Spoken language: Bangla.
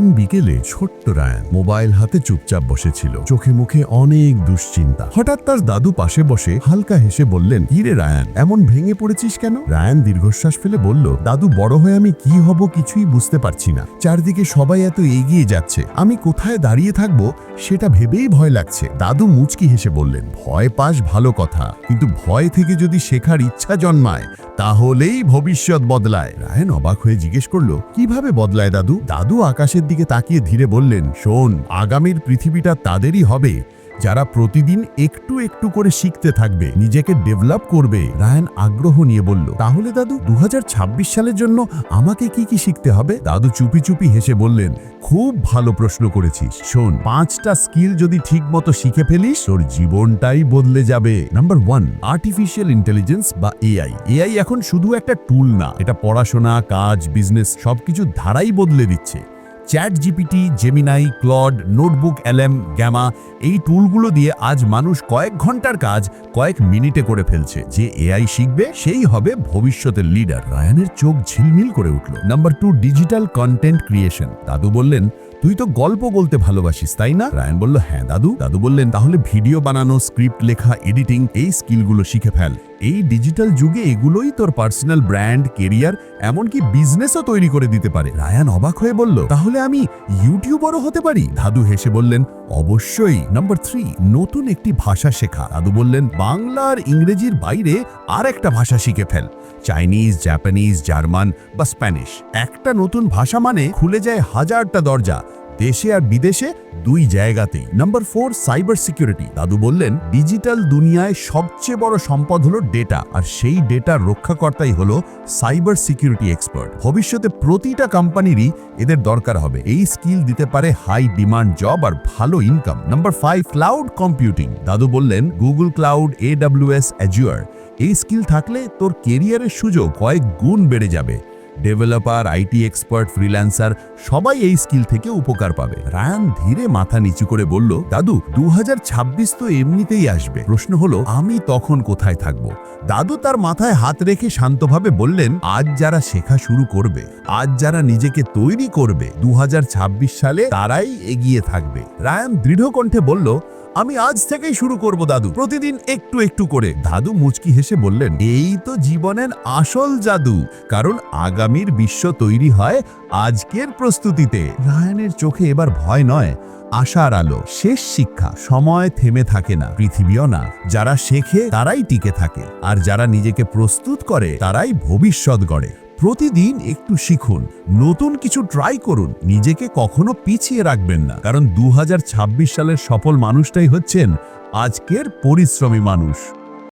একদিন বিকেলে ছোট্ট রায়ান মোবাইল হাতে চুপচাপ বসেছিল। চোখে মুখে অনেক দুশ্চিন্তা। হঠাৎ তার দাদু পাশে বসে হালকা হেসে বললেন হিরে রায়ান, এমন ভেঙে পড়েছিস কেন? রায়ান দীর্ঘশ্বাস ফেলে বলল, দাদু, বড় হয়ে আমি কি হব কিছুই বুঝতে পারছি না। চারদিকে সবাই এত এগিয়ে যাচ্ছে। আমি কোথায় দাঁড়িয়ে থাকব সেটা ভেবেই ভয় লাগছে। দাদু মুচকি হেসে বললেন, ভয় পাস ভালো কথা, কিন্তু ভয় থেকে যদি শেখার ইচ্ছা জন্মায়, তাহলেই ভবিষ্যৎ বদলায়। রায়ন অবাক হয়ে জিজ্ঞেস করল, কীভাবে বদলায় দাদু? দাদু আকাশের দিকে তাকিয়ে ধীরে বললেন, শোন, আগামীর পৃথিবীটা তাদেরই হবে, যারা প্রতিদিন একটু একটু করে শিখতে থাকবে, নিজেকে ডেভেলপ করবে। রায়ান আগ্রহ নিয়ে বলল, তাহলে দাদু দু সালের জন্য আমাকে কি কি শিখতে হবে? দাদু চুপি চুপি হেসে বললেন, খুব ভালো প্রশ্ন করেছিস। শোন, পাঁচটা স্কিল যদি ঠিক মতো শিখে ফেলিস, তোর জীবনটাই বদলে যাবে। নাম্বার ওয়ান আর্টিফিশিয়াল ইন্টেলিজেন্স বা এআই এআই এখন শুধু একটা টুল না, এটা পড়াশোনা, কাজ বিজনেস সবকিছু ধারাই বদলে দিচ্ছে। ChatGPT Gemini, Claude, NotebookLM Gamma এই টুলগুলো দিয়ে আজ মানুষ কয়েক ঘণ্টার কাজ কয়েক মিনিটে করে ফেলছে। যে এআই শিখবে, সেই হবে ভবিষ্যতের লিডার। রায়ানের চোখ ঝিলমিল করে উঠল। Number two, digital content creation. দাদু বললেন, তুই তো গল্প বলতে ভালোবাসিস, তাই না? রায়ান বলল হ্যাঁ দাদু। দাদু বললেন, তাহলে ভিডিও বানানো, স্ক্রিপ্ট লেখা, এডিটিং এই স্কিলগুলো শিখে ফেল। এই ডিজিটাল যুগে এগুলোই তোর পার্সোনাল ব্র্যান্ড কেরিয়ার এমনকি বিজনেসও তৈরি করে দিতে পারে। রায়ান অবাক হয়ে বলল, তাহলে আমি ইউটিউবারও হতে পারি? দাদু হেসে বললেন, অবশ্যই। নাম্বার থ্রি নতুন একটি ভাষা শেখা। দাদু বললেন, বাংলা আর ইংরেজির বাইরে আর একটা ভাষা শিখে ফেল। চাইনিজ, জাপানিজ, জার্মান বা স্প্যানিশ। একটা নতুন ভাষা মানে খুলে যায় হাজারটা দরজা। দেশে আর বিদেশে দুই জায়গাতেই। নাম্বার ফোর সাইবার সিকিউরিটি দাদু বললেন ডিজিটাল দুনিয়ায় সবচেয়ে বড় সম্পদ হলো ডেটা আর সেই ডেটা রক্ষাকর্তাই হলো সাইবার সিকিউরিটি এক্সপার্ট ভবিষ্যতে প্রতিটা কোম্পানিরই এদের দরকার হবে। এই স্কিল দিতে পারে হাই ডিমান্ড জব আর ভালো income number five cloud computing দাদু বললেন Google cloud A W S Azure এই স্কিল থাকলে তোর কেরিয়ারের সুযোগ কয়েক গুণ বেড়ে যাবে। ডেভেলপার আইটি এক্সপার্ট ফ্রিল্যান্সার সবাই এই স্কিল থেকে উপকার পাবে। রায়ান ধীরে মাথা নিচু করে বলল, দাদু দু তো এমনিতেই আসবে। প্রশ্ন হলো, আমি তখন কোথায় থাকব? দাদু তার মাথায় হাত রেখে শান্তভাবে বললেন, আজ যারা শেখা শুরু করবে, আজ যারা নিজেকে তৈরি করবে দু হাজার ছাব্বিশ সালে তারাই এগিয়ে থাকবে। রায়ান দৃঢ় কণ্ঠে বলল আমি আজ থেকেই শুরু করব, দাদু। প্রতিদিন একটু একটু করে। দাদু মুচকি হেসে বললেন, এই তো জীবনের আসল জাদু, কারণ আগামীর বিশ্ব তৈরি হয় আজকের প্রস্তুতিতে। রায়ানের চোখে এবার ভয় নয়, আশার আলো। শেষ শিক্ষা, সময় থেমে থাকে না। পৃথিবীও না। যারা শেখে, তারাই টিকে থাকে। আর যারা নিজেকে প্রস্তুত করে, তারাই ভবিষ্যৎ গড়ে। প্রতিদিন একটু শিখুন, নতুন কিছু ট্রাই করুন, নিজেকে কখনো পিছিয়ে রাখবেন না। কারণ দু হাজার ছাব্বিশ সালের সফল মানুষটাই হচ্ছেন আজকের পরিশ্রমী মানুষ।